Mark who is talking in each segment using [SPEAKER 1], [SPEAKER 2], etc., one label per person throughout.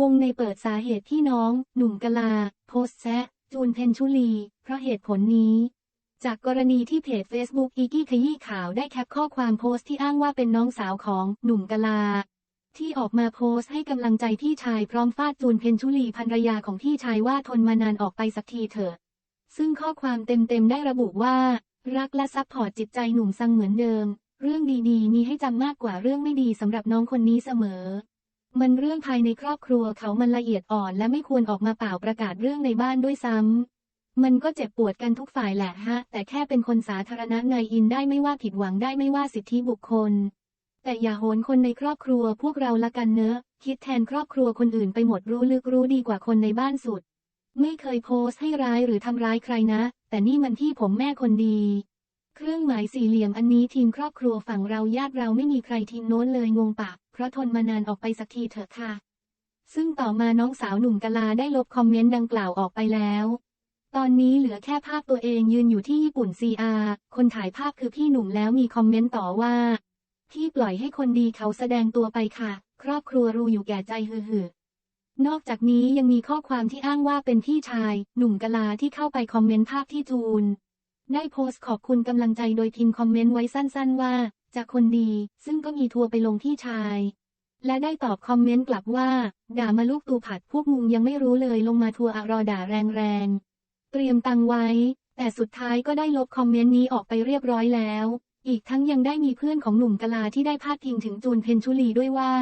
[SPEAKER 1] วงในเปิดสาเหตุที่น้อง หนุ่มกลา โพสแซะจูนเพนชุลี เพราะเหตุผลนี้ จากกรณีที่เพจ Facebook อีกี้ขยี้ข่าวได้แคปข้อความโพสต์ที่อ้างว่าเป็นน้องสาวของหนุ่มกลา ที่ออกมาโพสต์ให้กำลังใจพี่ชายพร้อมฟาดจูนเพนชุลีภรรยาของพี่ชายว่าทนมานานออกไปสักทีเถอะ ซึ่งข้อความเต็มๆได้ระบุว่า รักและซัพพอร์ตจิตใจหนุ่มซังเหมือนเดิม เรื่องดีๆ มีให้จำมากกว่าเรื่องไม่ดีสำหรับน้องคนนี้เสมอ มันเรื่องภายในครอบครัวเขามันละเอียดอ่อนและไม่ควรออกมาเป่าประกาศเรื่องในบ้านด้วยซ้ำ มันก็เจ็บปวดกันทุกฝ่ายแหละฮะ แต่แค่เป็นคนสาธารณะไงอินได้ไม่ว่าผิดหวังได้ไม่ว่าสิทธิบุคคล แต่อย่าโหนคนในครอบครัวพวกเราละกันเนอะ คิดแทนครอบครัวคนอื่นไปหมดรู้ลึกรู้ดีกว่าคนในบ้านสุด ไม่เคยโพสต์ให้ร้ายหรือทำร้ายใครนะ แต่นี่มันที่ผมแม่คนดีเครื่องหมายสี่เหลี่ยมอันนี้ทีมครอบครัวฝั่งเราญาติเราไม่มีใครทีมโน้นเลยงงปาก เพราะทนมานานออกไปสักทีเถอะค่ะ ซึ่งต่อมาน้องสาวหนุ่มกะลาได้ลบคอมเมนต์ดังกล่าวออกไปแล้ว ตอนนี้เหลือแค่ภาพตัวเองยืนอยู่ที่ญี่ปุ่น CR คนถ่ายภาพคือพี่หนุ่มแล้วมีคอมเมนต์ต่อว่าพี่ปล่อยให้คนดีเขาแสดงตัวไปค่ะ ครอบครัวรู้อยู่แก่ใจฮือหือ นอกจากนี้ยังมีข้อความที่อ้างว่าเป็นพี่ชาย หนุ่มกะลาที่เข้าไปคอมเมนต์ภาพที่จูน ได้โพสต์ขอบคุณกำลังใจโดยพิมพ์คอมเมนต์ไว้สั้นๆว่า จากคนดี ซึ่งก็มีทัวร์ไปลงพี่ชาย และได้ตอบคอมเมนต์กลับว่า ด่ามาลูกตูผัดพวกมุงยังไม่รู้เลยลงมาทัวร์อรอด่าแรงๆ เตรียมตังไว้ แต่สุดท้ายก็ได้ลบคอมเมนต์นี้ออกไปเรียบร้อยแล้ว อีกทั้งยังได้มีเพื่อนของหนุ่มกะลาที่ได้พาดพิงถึงจูนเพนชุลีด้วยว่า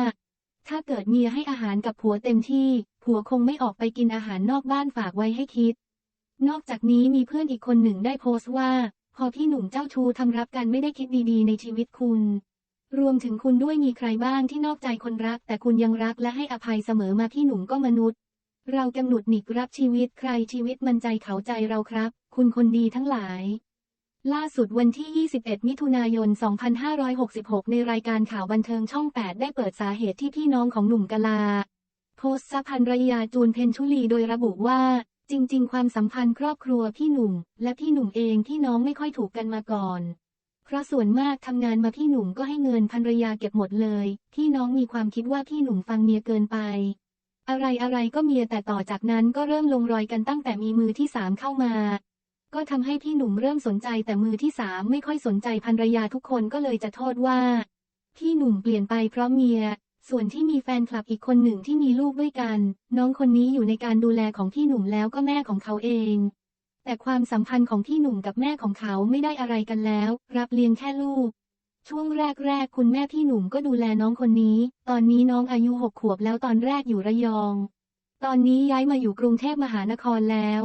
[SPEAKER 1] ถ้าเกิดเมียให้อาหารกับผัวเต็มที่ ผัวคงไม่ออกไปกินอาหารนอกบ้านฝากไว้ให้คิดนอกจากนี้มีเพื่อนอีกคนหนึ่งได้โพสต์ว่า พอพี่หนุ่มเจ้าชู้ทำรับกันไม่ได้คิดดีๆ ในชีวิตคุณ รวมถึงคุณด้วยมีใครบ้างที่นอกใจคนรัก แต่คุณยังรักและให้อภัยเสมอมาพี่หนุ่มก็มนุษย์ เรากำหนดหนิกรับชีวิตใครชีวิตมันใจเขาใจเราครับ คุณคนดีทั้งหลาย ล่าสุดวันที่ 21 มิถุนายน 2566 ในรายการข่าวบันเทิงช่อง 8 ได้เปิดสาเหตุที่พี่น้องของหนุ่มกะลา โพสต์สะพันรยาจูนเพนชุลีโดยระบุว่า จริง ๆ ความสัมพันธ์ครอบครัวพี่หนุ่ม และพี่หนุ่มเองที่น้องไม่ค่อยถูกกันมาก่อน เพราะส่วนมากทำงานมาพี่หนุ่มก็ให้เงินภรรยาเก็บหมดเลยพี่น้องมีความคิดว่าพี่หนุ่มฟังเมียเกินไป อะไรอะไรก็เมียแต่ต่อจากนั้นก็เริ่มลงรอยกันตั้งแต่มีมือที่สามเข้ามา ก็ทำให้พี่หนุ่มเริ่มสนใจแต่มือที่สามไม่ค่อยสนใจภรรยาทุกคนก็เลยจะโทษว่า พี่หนุ่มเปลี่ยนไปเพราะเมีย ส่วนที่มีแฟนคลับอีกคนหนึ่งที่มีลูกด้วยกัน น้องคนนี้อยู่ในการดูแลของพี่หนุ่มแล้วก็แม่ของเขาเอง แต่ความสัมพันธ์ของพี่หนุ่มกับแม่ของเขาไม่ได้อะไรกันแล้ว รับเลี้ยงแค่ลูก ช่วงแรกๆ คุณแม่พี่หนุ่มก็ดูแลน้องคนนี้ ตอนนี้น้องอายุหกขวบแล้วตอนแรกอยู่ระยอง ตอนนี้ย้ายมาอยู่กรุงเทพมหานครแล้ว